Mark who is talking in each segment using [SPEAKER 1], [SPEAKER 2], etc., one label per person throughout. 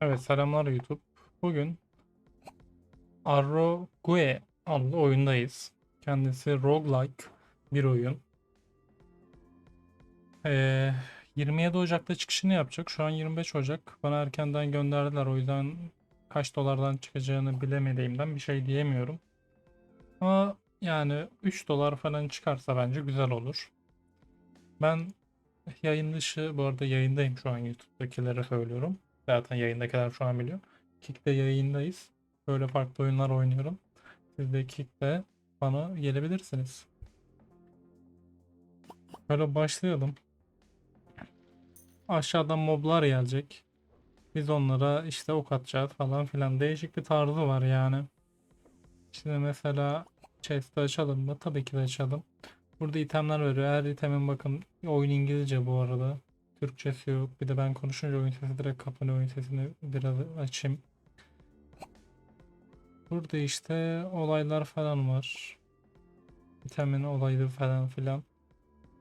[SPEAKER 1] Evet selamlar YouTube. Bugün Arrogue adlı oyundayız. Kendisi roguelike bir oyun. Ee, 27 Ocak'ta çıkışını yapacak. Şu an 25 Ocak. Bana erkenden gönderdiler. O yüzden kaç dolardan çıkacağını bilemediğimden bir şey diyemiyorum. Ama yani 3 dolar falan çıkarsa bence güzel olur. Ben yayın dışı bu arada yayındayım şu an YouTube'dakilere söylüyorum. Zaten yayındakiler şu an biliyor. Kick'te yayındayız. Böyle farklı oyunlar oynuyorum. Siz de Kick'te bana gelebilirsiniz. Böyle başlayalım. Aşağıdan moblar gelecek. Biz onlara işte ok atacağız falan filan. Değişik bir tarzı var yani. Şimdi mesela chest'i açalım mı? Tabii ki de açalım. Burada itemler veriyor. Her itemin bakın oyun İngilizce bu arada. Türkçesi yok. Bir de ben konuşunca oyun sesi direkt kapanıyor. Oyun sesini biraz açayım. Burada işte olaylar falan var. Vitamin olayı falan filan.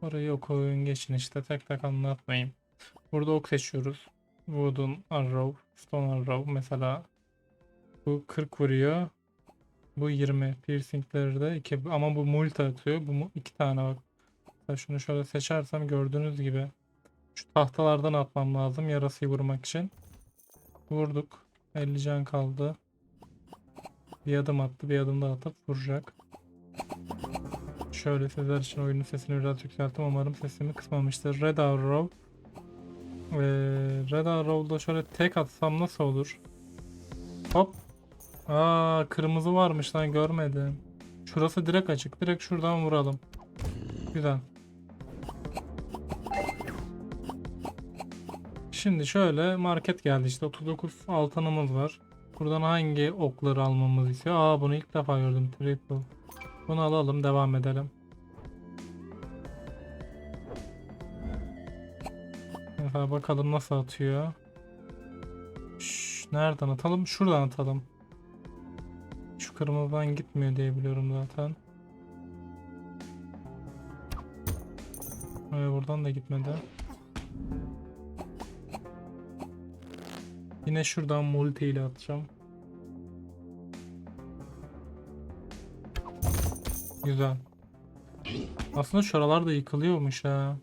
[SPEAKER 1] Orayı okuyun geçin işte tek tek anlatmayayım. Burada ok seçiyoruz. Wooden Arrow, Stone Arrow mesela bu 40 vuruyor. Bu 20. Piercingleri de 2 ama bu multi atıyor. Bu iki tane bak. Şunu şöyle seçersem gördüğünüz gibi şu tahtalardan atmam lazım yarasıyı vurmak için. Vurduk. 50 can kaldı. Bir adım attı. Bir adım daha atıp vuracak. Şöyle sizler için oyunun sesini biraz yükselttim. Umarım sesimi kısmamıştır. Red Arrow. Ee, Red Arrow'da şöyle tek atsam nasıl olur? Hop. Aa kırmızı varmış lan görmedim. Şurası direkt açık. Direkt şuradan vuralım. Güzel. Şimdi şöyle market geldi işte 39 altınımız var. Buradan hangi okları almamız istiyor? Aa bunu ilk defa gördüm triple. Bunu alalım devam edelim. Mesela bakalım nasıl atıyor. Şş, nereden atalım? Şuradan atalım. Şu kırmızıdan gitmiyor diye biliyorum zaten. Evet, buradan da gitmedi. Yine şuradan multi ile atacağım. Güzel. Aslında şuralar da yıkılıyormuş ha.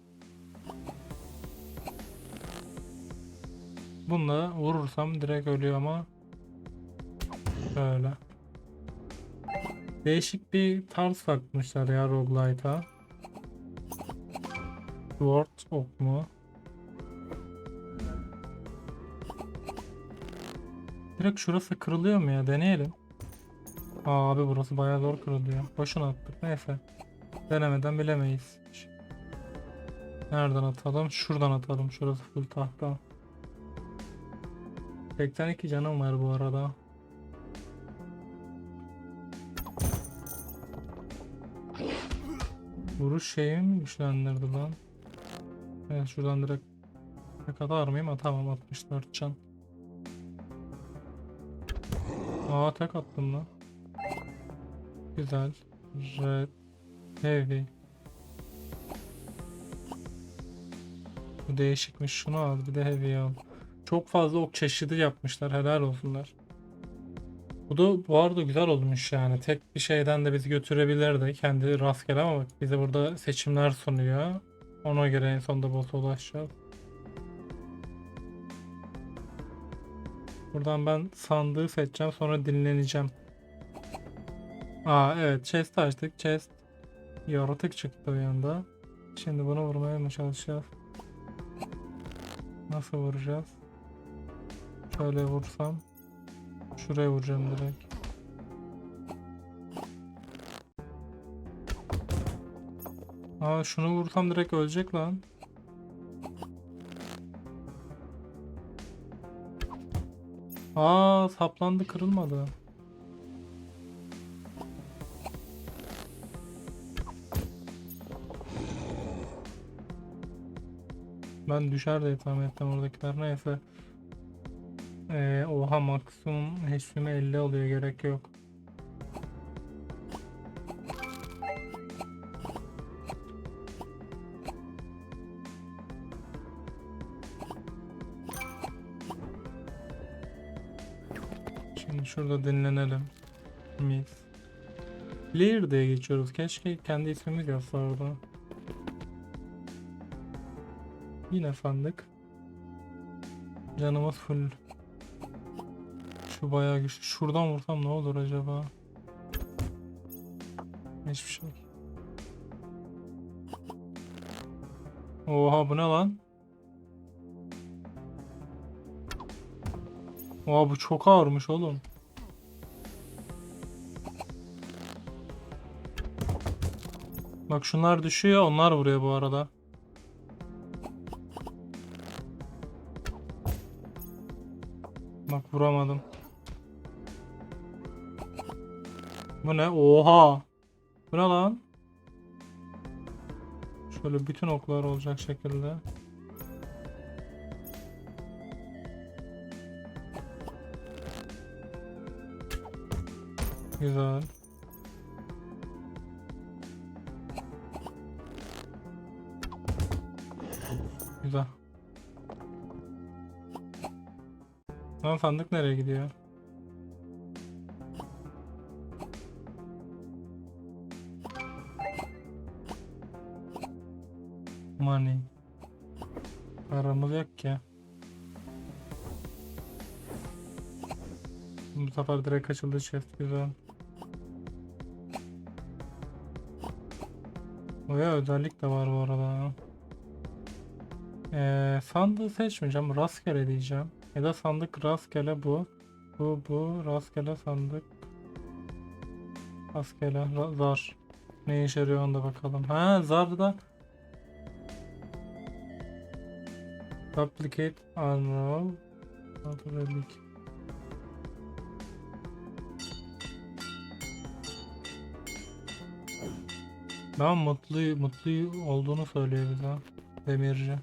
[SPEAKER 1] Bununla vurursam direkt ölüyor ama şöyle. Değişik bir tarz takmışlar ya roguelite'a. Sword ok mu? Direkt şurası kırılıyor mu ya? Deneyelim. Aa, abi burası bayağı zor kırılıyor. Boşuna attık. Neyse. Denemeden bilemeyiz. Nereden atalım? Şuradan atalım. Şurası full tahta. 82 canım var bu arada. Vuruş şeyi mi güçlendirdi lan? Evet şuradan direkt tek atar mıyım? Atamam 64 can. Aa tek attım lan. Güzel. Red. Heavy. Bu değişikmiş. Şunu al bir de heavy al. Çok fazla ok çeşidi yapmışlar. Helal olsunlar. Bu da bu arada güzel olmuş yani. Tek bir şeyden de bizi götürebilirdi. Kendi rastgele ama bak bize burada seçimler sunuyor. Ona göre en sonunda boss'a ulaşacağız. Buradan ben sandığı seçeceğim sonra dinleneceğim. Aa evet chest açtık. Chest yaratık çıktı o yanda. Şimdi bunu vurmaya mı çalışacağız? Nasıl vuracağız? Şöyle vursam. Şuraya vuracağım direkt. Aa şunu vursam direkt ölecek lan. Aa saplandı kırılmadı. Ben düşer diye tahmin ettim oradakiler neyse. Ee, oha maksimum HP'mi 50 oluyor gerek yok. Şimdi şurada dinlenelim. Mis. Clear diye geçiyoruz. Keşke kendi ismimiz yazsa orada. Yine sandık. Canımız full. Şu bayağı güçlü. Şuradan vursam ne olur acaba? Hiçbir şey. Oha bu ne lan? Oha bu çok ağırmış oğlum. Bak şunlar düşüyor, onlar vuruyor bu arada. Bak vuramadım. Bu ne? Oha! Bu ne lan? Şöyle bütün oklar olacak şekilde. Güzel. Güzel. Lan sandık nereye gidiyor? Money. Paramız yok ki. Bu sefer direkt açıldı chest güzel. Oya özellik de var bu arada. Ee, sandığı seçmeyeceğim. Rastgele diyeceğim. Ya da sandık rastgele bu. Bu bu rastgele sandık. Rastgele ra- zar. Ne işe yarıyor onda bakalım. Ha zar da Duplicate unroll. Autorelik. Ben mutlu mutlu olduğunu söylüyor bize. Demirci.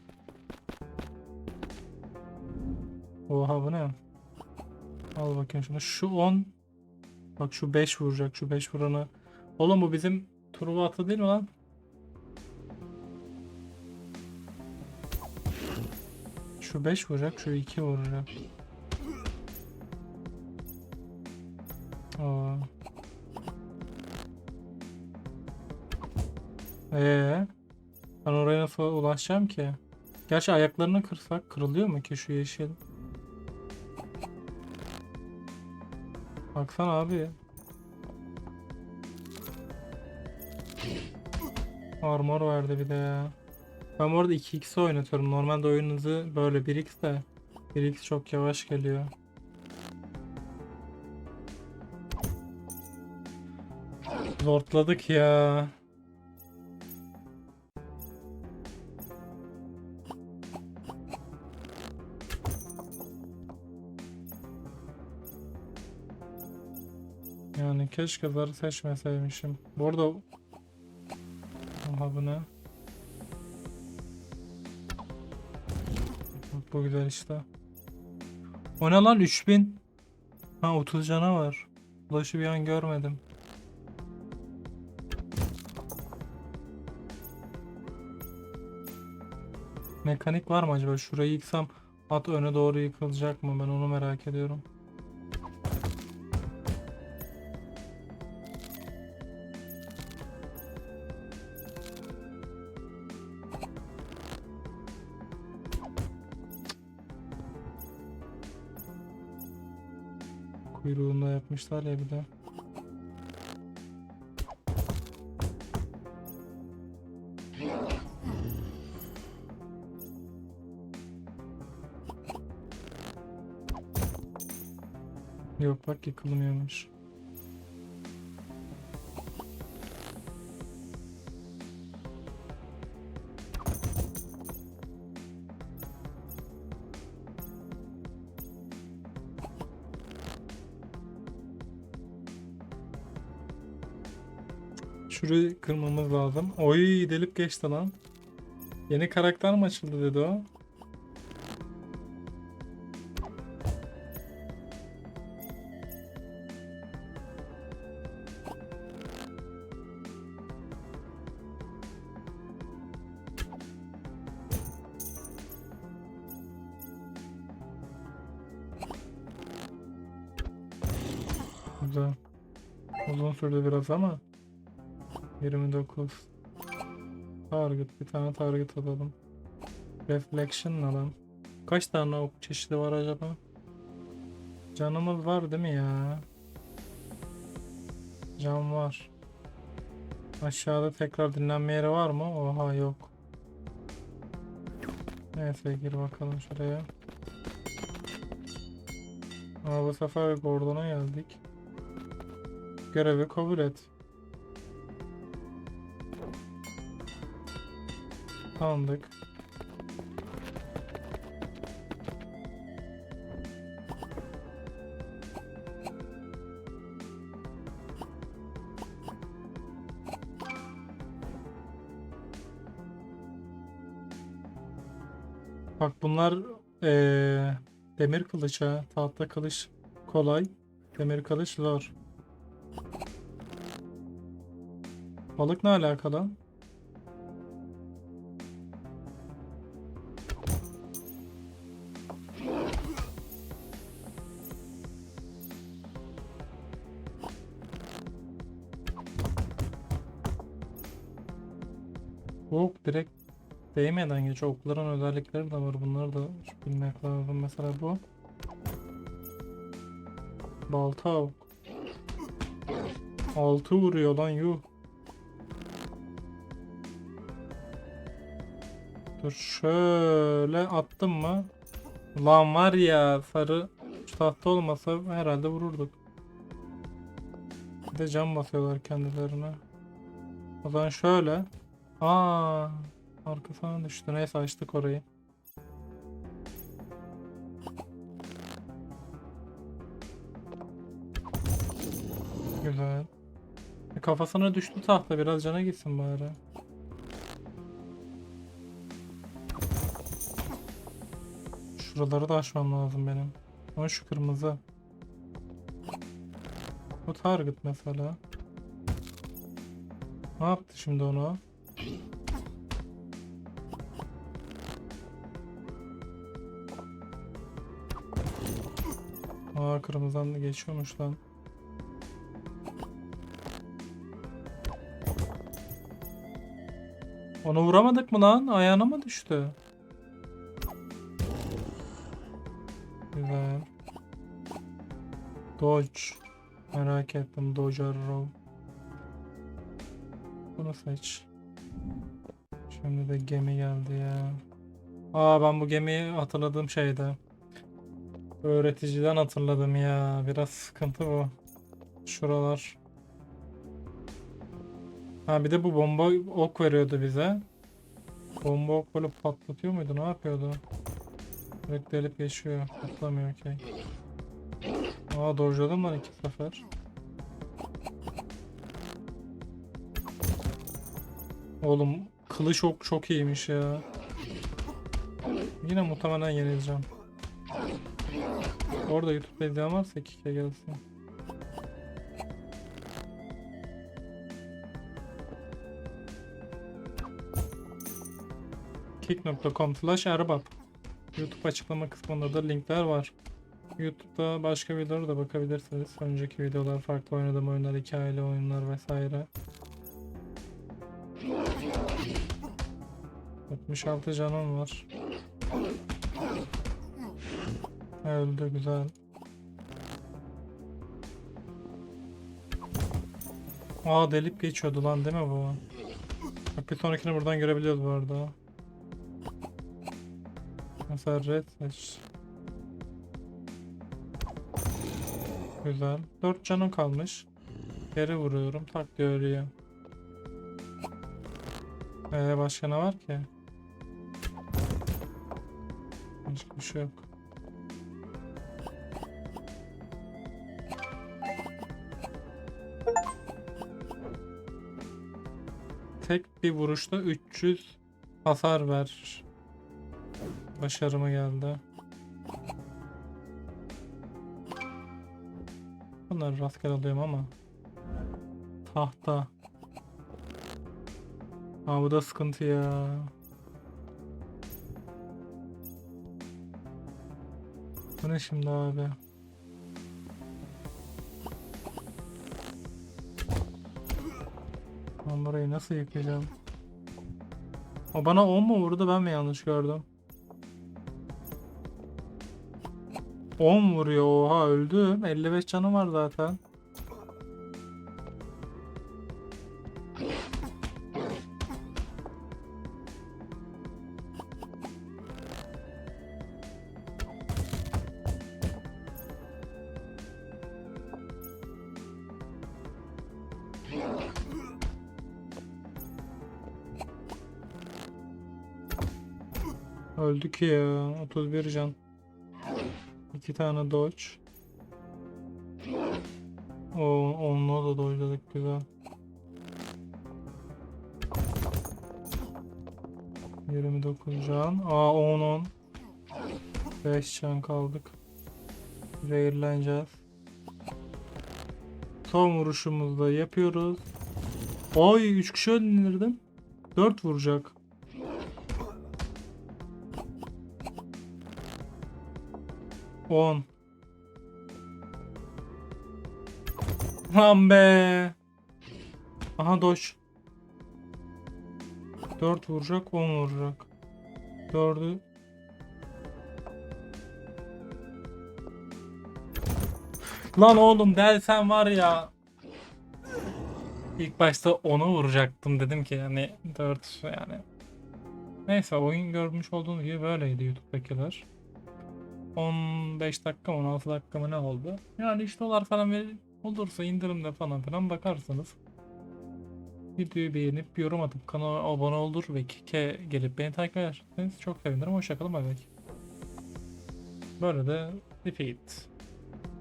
[SPEAKER 1] Oha bu ne? Al bakayım şunu. Şu 10 Bak şu 5 vuracak. Şu 5 vuranı. Oğlum bu bizim Truva atı değil mi lan? Şu 5 vuracak. Şu 2 vuracak. Aa. Ee, ben oraya nasıl ulaşacağım ki? Gerçi ayaklarını kırsak kırılıyor mu ki şu yeşil? Baksana abi. Armor verdi bir de ya. Ben bu arada 2x oynatıyorum. Normalde oyun hızı böyle 1x de 1x çok yavaş geliyor. Zortladık ya. Keşke zarı seçmeseymişim. Bu arada... Aha bu ne? Bu güzel işte. O ne lan 3000? Ha 30 cana var. Ulaşı bir an görmedim. Mekanik var mı acaba? Şurayı yıksam at öne doğru yıkılacak mı? Ben onu merak ediyorum. Yapmışlar ya bir de. Yok bak yıkılmıyormuş. şurayı kırmamız lazım. Oy delip geçti lan. Yeni karakter mi açıldı dedi o. Güzel. Uzun sürdü biraz ama 29. Target. Bir tane target alalım. Reflection lan? Kaç tane ok çeşidi var acaba? Canımız var değil mi ya? Can var. Aşağıda tekrar dinlenme yeri var mı? Oha yok. Neyse gir bakalım şuraya. Ama bu sefer Gordon'a geldik. Görevi kabul et. Tanıdık. Bak bunlar eee, demir kılıç ha. Tahta kılıç kolay. Demir kılıç zor. Balık ne alakalı? Ok direkt değmeden geç. Okların özellikleri de var. Bunları da bilmek lazım. Mesela bu. Balta ok. Altı vuruyor lan yuh. Dur şöyle attım mı? Lan var ya sarı tahta olmasa herhalde vururduk. Bir de cam basıyorlar kendilerine. O zaman şöyle. Aa, arkasına düştü. Neyse açtık orayı. Güzel. E, kafasına düştü tahta. Biraz cana gitsin bari. Şuraları da aşmam lazım benim. Ama şu kırmızı. Bu target mesela. Ne yaptı şimdi onu? Aa kırmızıdan da geçiyormuş lan. Onu vuramadık mı lan? Ayağına mı düştü? Güzel. Dodge. Merak ettim. Dodge Arrow. Bunu seç. Şimdi de gemi geldi ya. Aa ben bu gemiyi hatırladığım şeyde. Öğreticiden hatırladım ya. Biraz sıkıntı bu. Şuralar. Ha bir de bu bomba ok veriyordu bize. Bomba ok böyle patlatıyor muydu? Ne yapıyordu? Direkt delip geçiyor. Patlamıyor okey. Aa dojladım lan iki sefer. Oğlum kılıç ok çok iyiymiş ya. Yine muhtemelen yenileceğim. Orada YouTube'da izleyen varsa 2K gelsin. kick.com slash erbap YouTube açıklama kısmında da linkler var. YouTube'da başka videolara da bakabilirsiniz. Önceki videolar, farklı oynadığım oyunlar, hikayeli oyunlar vesaire. 66 canım var. Öldü güzel. Aa delip geçiyordu lan değil mi bu? Bir sonrakini buradan görebiliyoruz bu arada. Mesela red seç. Güzel. 4 canım kalmış. Geri vuruyorum. Tak diye ölüyor. Ee, başka ne var ki? Şey yok. Tek bir vuruşta 300 hasar ver. Başarıma geldi. Bunları rastgele alıyorum ama. Tahta. Aa bu da sıkıntı ya. Bu ne şimdi abi? Ben burayı nasıl yıkayacağım? O bana 10 mu vurdu ben mi yanlış gördüm? 10 vuruyor oha öldüm. 55 canım var zaten. Öldük ya. 31 can. 2 tane dodge. O onunla da dodge'ladık güzel. 29 can. Aa 10 10. 5 can kaldık. Zehirleneceğiz. Son vuruşumuzu da yapıyoruz. Ay 3 kişi öldürdim. 4 vuracak. On. Lan be. Aha doş. 4 vuracak 10 vuracak. 4'ü Lan oğlum dersen var ya. İlk başta 10'u vuracaktım dedim ki yani 4 yani. Neyse oyun görmüş olduğunuz gibi böyleydi YouTube'dakiler. 15 dakika mı 16 dakika mı ne oldu? Yani 3 dolar falan ver olursa indirimde falan filan bakarsınız. Videoyu beğenip yorum atıp kanala abone olur ve kike gelip beni takip ederseniz çok sevinirim. Hoşçakalın bay. Böyle de defeat.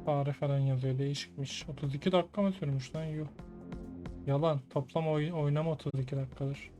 [SPEAKER 1] Fare falan yazıyor değişikmiş. 32 dakika mı sürmüş lan yuh. Yalan. Toplam oy oynama 32 dakikadır.